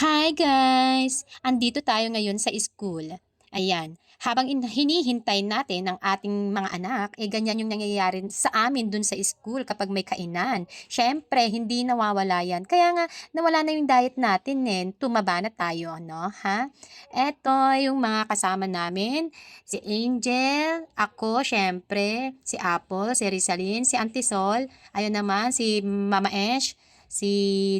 Hi guys! Andito tayo ngayon sa school. Ayan, habang in- hinihintay natin ang ating mga anak, eh ganyan yung nangyayari sa amin dun sa school kapag may kainan. Siyempre, hindi nawawala yan. Kaya nga, nawala na yung diet natin eh. Tumaba na tayo, no? Ha? Eto yung mga kasama namin. Si Angel, ako, syempre, si Apple, si Rizalyn, si Auntie Sol, ayun naman, si Mama Esh, si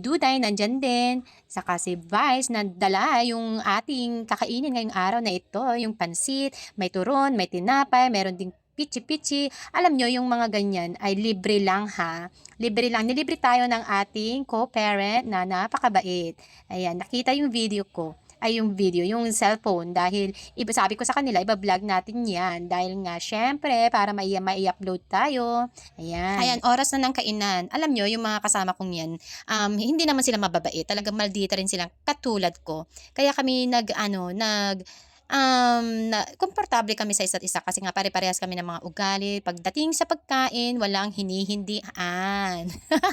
Duday, nandyan din. Saka si Vice na dala yung ating kakainin ngayong araw na ito, yung pansit, may turon, may tinapay, meron ding pichi-pichi. Alam nyo, yung mga ganyan ay libre lang ha. Libre lang. Nilibre tayo ng ating co-parent na napakabait. Ayan, nakita yung video ko ay yung video, yung cellphone dahil sabi ko sa kanila, iba-vlog natin yan dahil nga syempre para may mai-upload tayo. Ayan. Ayan, oras na ng kainan. Alam nyo, yung mga kasama kong yan, um, hindi naman sila mababait. Talagang maldita rin silang katulad ko. Kaya kami nag, ano, nag, um, na, komportable kami sa isa't isa kasi nga pare-parehas kami ng mga ugali. Pagdating sa pagkain, walang hinihindian.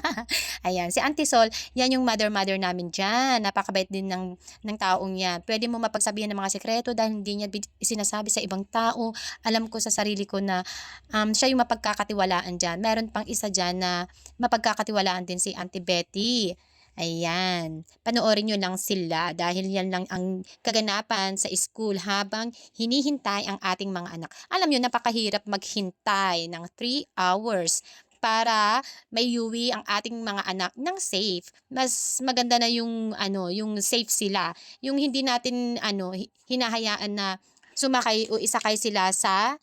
Ayan, si Auntie Sol, yan yung mother-mother namin dyan. Napakabait din ng, ng taong yan. Pwede mo mapagsabihan ng mga sekreto dahil hindi niya sinasabi sa ibang tao. Alam ko sa sarili ko na um, siya yung mapagkakatiwalaan dyan. Meron pang isa dyan na mapagkakatiwalaan din si Auntie Betty. Ayan. Panoorin nyo lang sila dahil yan lang ang kaganapan sa school habang hinihintay ang ating mga anak. Alam nyo, napakahirap maghintay ng 3 hours para may uwi ang ating mga anak ng safe. Mas maganda na yung ano, yung safe sila. Yung hindi natin ano hi- hinahayaan na sumakay o isakay sila sa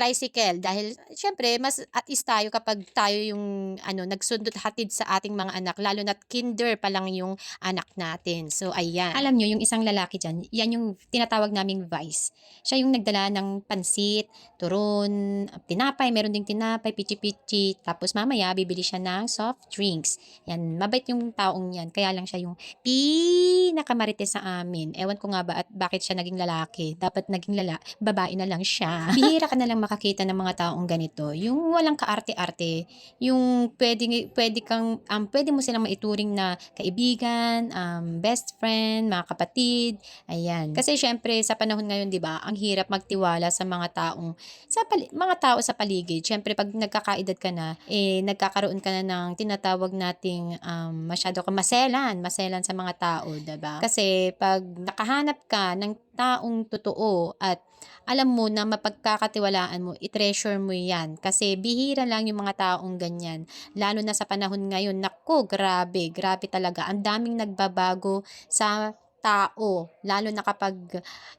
tricycle dahil syempre mas at least tayo kapag tayo yung ano nagsundot hatid sa ating mga anak lalo na't kinder pa lang yung anak natin. So ayan. Alam nyo yung isang lalaki diyan, yan yung tinatawag naming vice. Siya yung nagdala ng pansit, turon, tinapay, meron ding tinapay, pichi-pichi, tapos mamaya bibili siya ng soft drinks. Yan, mabait yung taong yan. Kaya lang siya yung pinakamarites sa amin. Ewan ko nga ba at bakit siya naging lalaki. Dapat naging lala, babae na lang siya. Bihira ka na lang makakita ng mga taong ganito. Yung walang kaarte-arte, yung pwede, pwede kang, um, pwede mo silang maituring na kaibigan, um, best friend, mga kapatid, ayan. Kasi syempre sa panahon ngayon, 'di ba, ang hirap magtiwala sa mga taong sa pali- mga tao sa paligid. Syempre pag nagkakaedad ka na, eh nagkakaroon ka na ng tinatawag nating um, masyado ka maselan, maselan sa mga tao, 'di ba? Kasi pag nakahanap ka ng taong totoo at alam mo na mapagkakatiwalaan mo, i-treasure mo yan. Kasi bihira lang yung mga taong ganyan. Lalo na sa panahon ngayon, nako, grabe, grabe talaga. Ang daming nagbabago sa tao. Lalo na kapag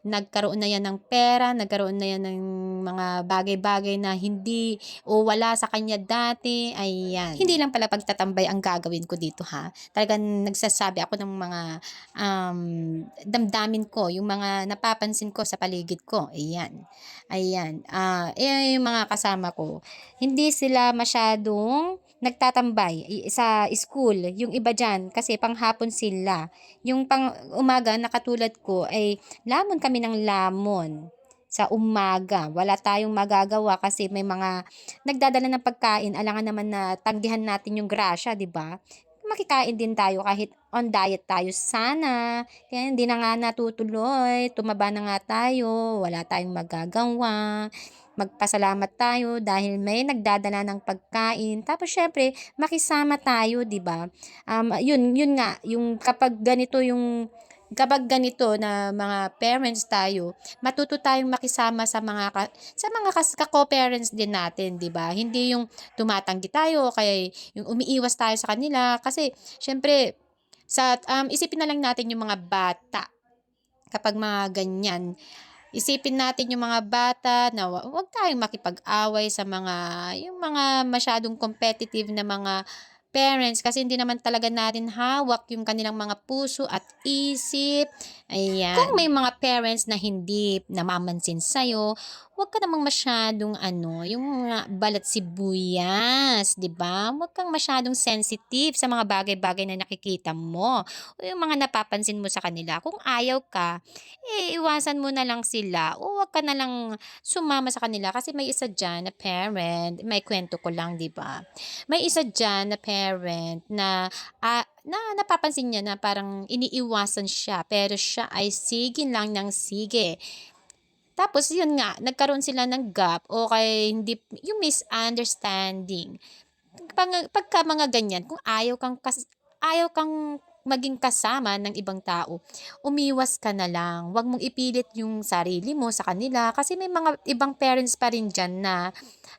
nagkaroon na yan ng pera, nagkaroon na yan ng mga bagay-bagay na hindi o wala sa kanya dati, ayan. Hindi lang pala pagtatambay ang gagawin ko dito ha. Talagang nagsasabi ako ng mga um, damdamin ko, yung mga napapansin ko sa paligid ko. Ayan. Ayan. Ah, eh, yung mga kasama ko, hindi sila masyadong nagtatambay sa school. Yung iba dyan, kasi panghapon sila. Yung pang umaga na ko, ay lamon kami ng lamon sa umaga. Wala tayong magagawa kasi may mga nagdadala ng pagkain. Alangan naman na tanggihan natin yung grasya, di ba? Makikain din tayo kahit on diet tayo sana. Kaya hindi na nga natutuloy. Tumaba na nga tayo. Wala tayong magagawa. Magpasalamat tayo dahil may nagdadala ng pagkain. Tapos syempre, makisama tayo, 'di ba? Um, yun, yun nga, yung kapag ganito yung kapag ganito na mga parents tayo, matuto tayong makisama sa mga ka, sa mga kas, ka-co-parents din natin, 'di ba? Hindi yung tumatanggi tayo kaya yung umiiwas tayo sa kanila kasi syempre sa um, isipin na lang natin yung mga bata kapag mga ganyan. Isipin natin yung mga bata na wa- huwag tayong makipag-away sa mga yung mga masyadong competitive na mga parents kasi hindi naman talaga natin hawak yung kanilang mga puso at isip. Ayan. Kung may mga parents na hindi namamansin sa'yo, huwag ka namang masyadong ano, yung mga balat sibuyas, 'di ba? Huwag kang masyadong sensitive sa mga bagay-bagay na nakikita mo o yung mga napapansin mo sa kanila. Kung ayaw ka, eh, iwasan mo na lang sila o huwag ka na lang sumama sa kanila kasi may isa diyan na parent, may kwento ko lang, 'di ba? May isa diyan na parent na, ah, na napapansin niya na parang iniiwasan siya pero siya ay sige lang ng sige. Tapos yun nga, nagkaroon sila ng gap o kaya hindi yung misunderstanding. Pag pagka mga ganyan, kung ayaw kang kas ayaw kang maging kasama ng ibang tao, umiwas ka na lang. Wag mong ipilit yung sarili mo sa kanila kasi may mga ibang parents pa rin diyan na,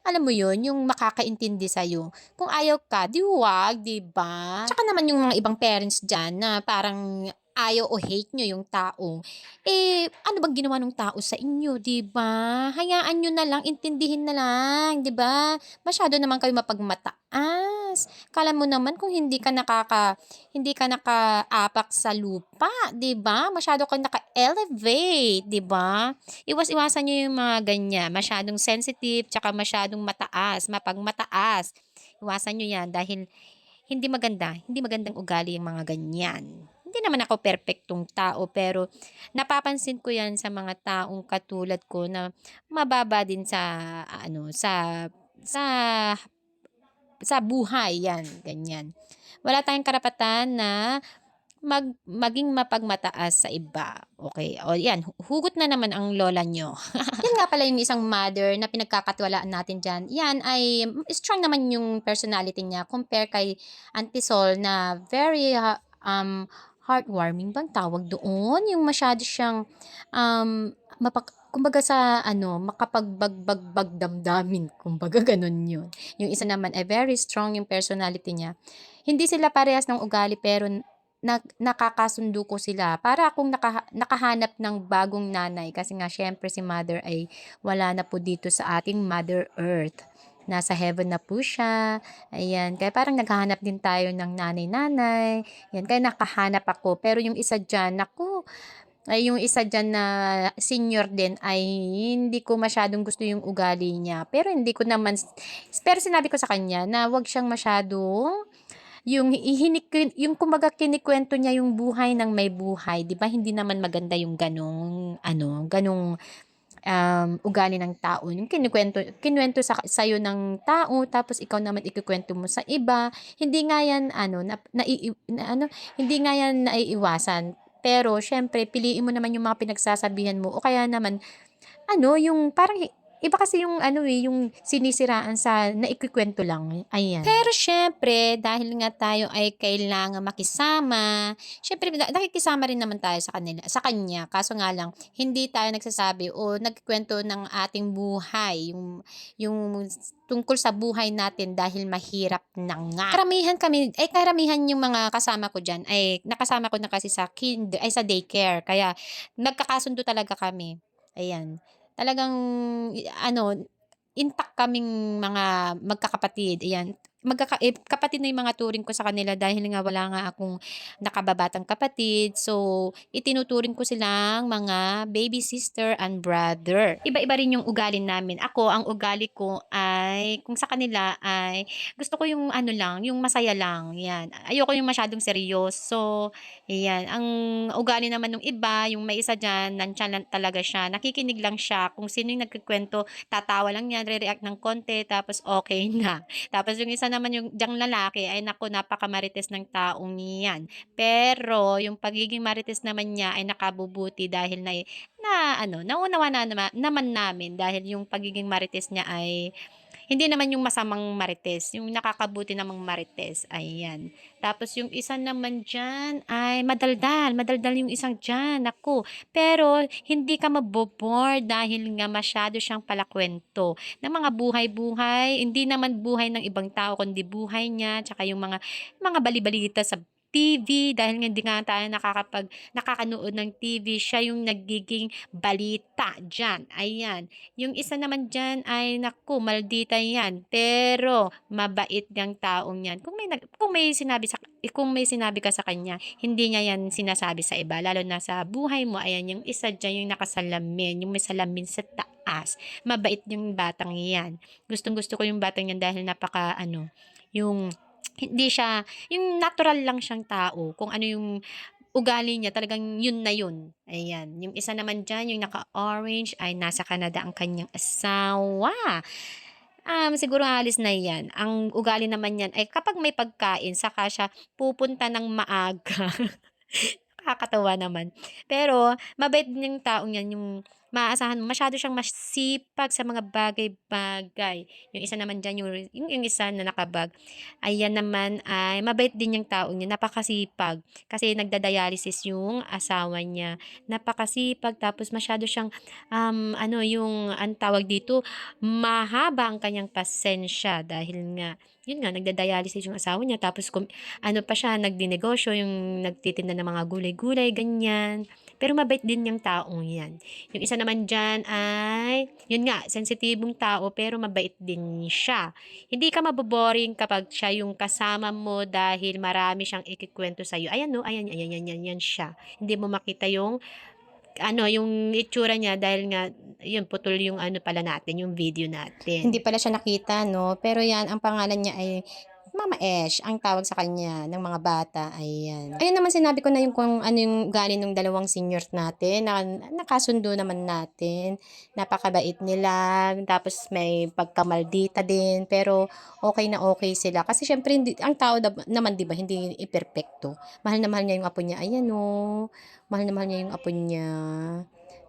alam mo yun, yung makakaintindi sa'yo. Kung ayaw ka, 'di wag, 'di ba? Tsaka naman yung mga ibang parents diyan na parang ayaw o hate niyo yung tao, eh, ano bang ginawa nung tao sa inyo, 'di ba? Hayaan niyo na lang, intindihin na lang, 'di ba? Masyado naman kayo mapagmataas. Akala mo naman kung hindi ka nakaka hindi ka nakaapak sa lupa, 'di ba? Masyado kang naka-elevate, 'di ba? Iwas-iwasan niyo yung mga ganyan, masyadong sensitive, tsaka masyadong mataas, mapagmataas. Iwasan niyo 'yan dahil hindi maganda, hindi magandang ugali yung mga ganyan. Hindi naman ako perpektong tao pero napapansin ko 'yan sa mga taong katulad ko na mababa din sa ano, sa sa sa buhay 'yan, ganyan. Wala tayong karapatan na mag maging mapagmataas sa iba, okey. O 'yan, hu hugot na naman ang lola niyo. 'Yun nga pala yung isang mother na pinagkakatiwalaan natin diyan, 'yan ay strong naman yung personality niya compare kay Auntie Sol na very, ha um, heartwarming bang tawag doon? Yung masyado siyang, um, mapak kumbaga sa ano, makapagbagbag damdamin, kumbaga gano'n 'yun. Yung isa naman ay very strong yung personality niya. Hindi sila parehas ng ugali pero nag nakakasundo ko sila. Para akong nakaha nakahanap ng bagong nanay kasi nga siyempre si mother ay wala na po dito sa ating Mother Earth. Nasa heaven na po siya, ayan. Kaya parang naghahanap din tayo ng nanay-nanay, 'yan. Kaya nakahanap ako. Pero yung isa diyan, naku, ay yung isa diyan na senior din ay hindi ko masyadong gusto yung ugali niya. Pero hindi ko naman pero sinabi ko sa kanya na 'wag siyang masyadong yung ihinik yung kumbaga kinukuwento niya yung buhay ng may buhay, 'di ba hindi naman maganda yung gano'ng ano, gano'ng, um, ugali ng tao. Yung kinukuwento kinuwento sa sa'yo ng tao tapos ikaw naman ikukuwento mo sa iba. Hindi nga 'yan ano, na naiiw na ano, hindi nga 'yan naiiwasan. Pero siyempre piliin mo naman yung mga pinagsasabihan mo o kaya naman ano, yung parang iba kasi yung ano, eh, yung sinisiraan sa naikukuwento lang, ayan. Pero siyempre dahil nga tayo ay kailangang makisama, siyempre na nakikisama rin naman tayo sa kanila sa kanya kaso nga lang hindi tayo nagsasabi o nagkukuwento ng ating buhay, yung yung tungkol sa buhay natin dahil mahirap na nga. Karamihan kami ay karamihan yung mga kasama ko diyan ay nakasama ko na kasi sa kind ay sa daycare kaya nagkakasundo talaga kami, ayan. Talagang ano, intact kaming mga magkakapatid, ayan. Magkaka eh, kapatid na yung mga turing ko sa kanila dahil nga wala nga akong nakababatang kapatid. So, itinuturing ko silang mga baby sister and brother. Iba-iba rin yung ugali namin. Ako, ang ugali ko ay kung sa kanila ay gusto ko yung ano lang, yung masaya lang, 'yan. Ayoko yung masyadong seryoso, 'yan. Ang ugali naman nung iba, yung may isa diyan, nandiyan talaga siya, nakikinig lang siya. Kung sino yung nagkukuwento, tatawa lang 'yan, re-react ng konti tapos okey na. Tapos yung isa naman yung diyang lalaki ay naku napakamarites ng taong 'yan. Pero yung pagiging marites naman niya ay nakabubuti dahil na na ano, naunawaan na nama naman namin dahil yung pagiging marites niya ay hindi naman yung masamang marites, yung nakakabuti namang marites, ayan. Tapos yung isa naman diyan ay madaldal, madaldal yung isang diyan, naku. Pero hindi ka mabo-bore dahil nga masyado siyang palakuwento ng mga buhay-buhay, hindi naman buhay ng ibang tao kundi buhay niya, tsaka yung mga mga bali-balita sa TV dahil nga hindi nga tayo nakakapag nakakanood ng TV, siya yung nagiging balita diyan, ayan. Yung isa naman diyan ay naku maldita 'yan, pero mabait yang taong 'yan. Kung may kung may sinabi sa kung may sinabi ka sa kanya, hindi niya 'yan sinasabi sa iba lalo na sa buhay mo. Ayan yung isa diyan yung nakasalamin, yung may salamin sa taas. Mabait yung batang 'yan. Gustong-gusto ko yung batang 'yan dahil napaka-ano, yung hindi siya yung natural lang siyang tao, kung ano yung ugali niya talagang yun na yun, ayan. Yung isa naman diyan, yung naka-orange ay nasa Canada ang kanyang asawa. Um, siguro aalis na 'yan. Ang ugali naman niyan ay kapag may pagkain saka siya pupunta ng maaga. Nakakatuwa naman. Pero mabait din yung taong 'yan, yung maaasahan mo masyado siyang masipag sa mga bagay-bagay. Yung isa naman diyan yung yung yung isa na naka-bag, ayan naman ay mabait din yung taong 'yan, napakasipag. Kasi nagda-dialysis yung asawa niya. Napakasipag tapos masyado siyang, um, ano yung anong tawag dito, mahaba ang kanyang pasensya dahil nga yun nga nagda-dialysis yung asawa niya tapos kum ano pa siya nagdinegosyo, yung nagtitinda ng mga gulay-gulay, ganyan. Pero mabait din yung taong 'yan. Yung isa naman diyan ay, yun nga, sensitibong tao pero mabait din siya. Hindi ka maboboring kapag siya yung kasama mo dahil marami siyang ikukuwento sa'yo. Ayan 'no, ayan, ayan, yan, yan, yan siya. Hindi mo makita yung ano, yung itsura niya dahil nga yun putol yung ano pala natin, yung video natin. Hindi pala siya nakita 'no, pero 'yan ang pangalan niya ay Mama Esh ang tawag sa kanya ng mga bata, ayan. Ayun naman sinabi ko na yung kung ano yung ugali nung dalawang senior natin na nakasundo naman natin. Napakabait nila, tapos may pagkamaldita din, pero okey na okey sila. Kasi siyempre hindi ang tao naman 'di ba hindi iperpekto. Mahal na mahal niya yung apo niya, ayan oh, mahal na mahal niya yung apo niya.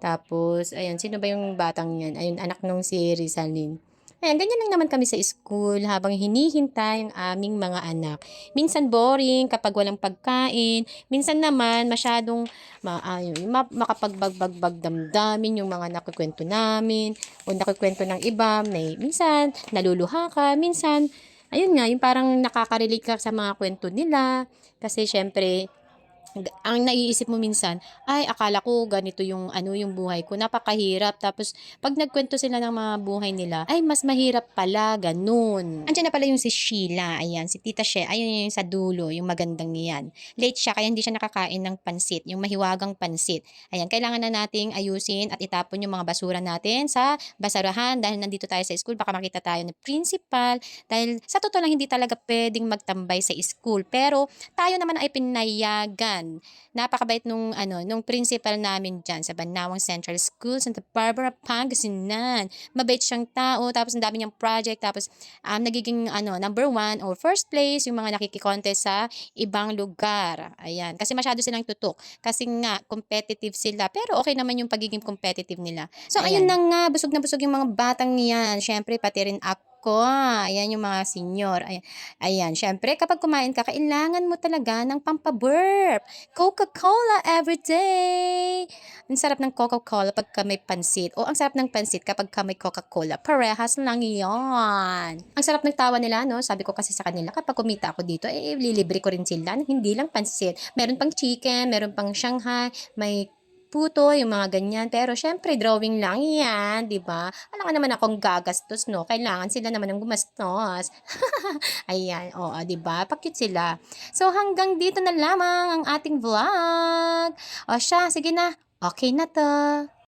Tapos ayan, sino ba yung batang 'yan? Ayun, anak nung si Rizalin. Ayan, ganyan lang naman kami sa school habang hinihintay ang aming mga anak. Minsan boring kapag walang pagkain, minsan naman masyadong ma yung ma makapagbagbag damdamin yung mga nakukuwento namin o nakukuwento ng iba. May minsan naluluha ka, minsan ayun nga, yung parang nakaka-relate ka sa mga kuwento nila. Kasi siyempre ang naiisip mo minsan, "Ay akala ko ganito yung ano, yung buhay ko, napakahirap." Tapos 'pag nagkuwento sila ng mga buhay nila, ay mas mahirap pala, gano'n. Andiyan na pala yung si Sheila, ayan, si Tita She, ayun yung sa dulo, yung magandang 'yan. Late siya kaya hindi siya nakakain ng pansit, yung mahiwagang pansit. Ayan, kailangan na nating ayusin at itapon yung mga basura natin sa basurahan dahil nandito tayo sa school, baka makita tayo ng principal. Dahil sa totoo lang hindi talaga puwedeng magtambay sa school, pero tayo naman ay pinayagan. Napakabait nung ano, nung principal namin diyan sa Banawang Central School, Santa Barbara, Pangasinan. Mabait siyang tao, tapos ang dami niyang project, tapos um, nagiging ano, number one or first place yung mga nakiki-contest sa ibang lugar. Ayan, kasi masyado silang tutok. Kasi nga, competitive sila. Pero okay naman yung pagiging competitive nila. So, ayun na nga, busog na busog yung mga batang yan. Siyempre, pati rin ako. Ayan yung mga senior. Ayan, ayan. Siyempre, kapag kumain ka, kailangan mo talaga ng pampaburp. Coca-Cola every day. Ang sarap ng Coca-Cola pagka may pansit. O ang sarap ng pansit kapag ka may Coca-Cola. Parehas lang yan. Ang sarap ng tawa nila, no? Sabi ko kasi sa kanila, kapag kumita ako dito, eh, lilibre ko rin sila. Hindi lang pansit. Meron pang chicken, meron pang Shanghai, may puto, yung mga ganyan. Pero syempre, drawing lang yan, di ba? Wala nga naman akong gagastos, no? Kailangan sila naman ang gumastos. Ayan, oo, di ba? Pakit sila. So, hanggang dito na lamang ang ating vlog. O siya, sige na. Okay na to.